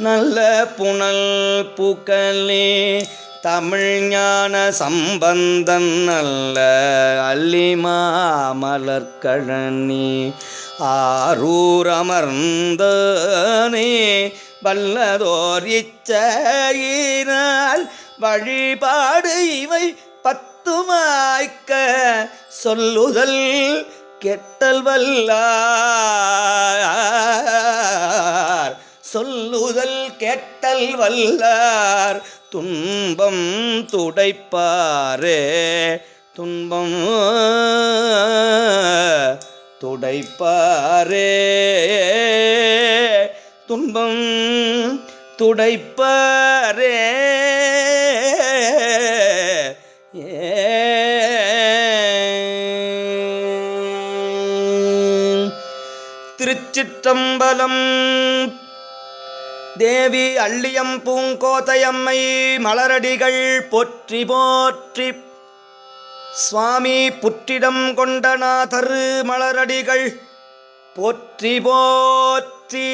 நல்ல புனல் பூக்களே தமிழ் ஞான சம்பந்தன் நல்ல அல்லிமா மலர்கழனி ஆரூர் அமர்ந்தனே வல்லதோர் இச்சையினால் வழிபாடு இவை பத்துமாய்க்க சொல்லுதல் கெட்டல் வல்லா சொல்லுதல் கேட்டல் வல்லார் துன்பம் துடைப்பாரே. துன்பம் துடைப்பாரே. துன்பம் துடைப்பாரே. திருச்சிற்றம்பலம் தேவி அள்ளியம் பூங்கோதையம்மை மலரடிகள் போற்றி போற்றி. சுவாமி புற்றிடம் கொண்டநாதர் மலரடிகள் போற்றி போற்றி.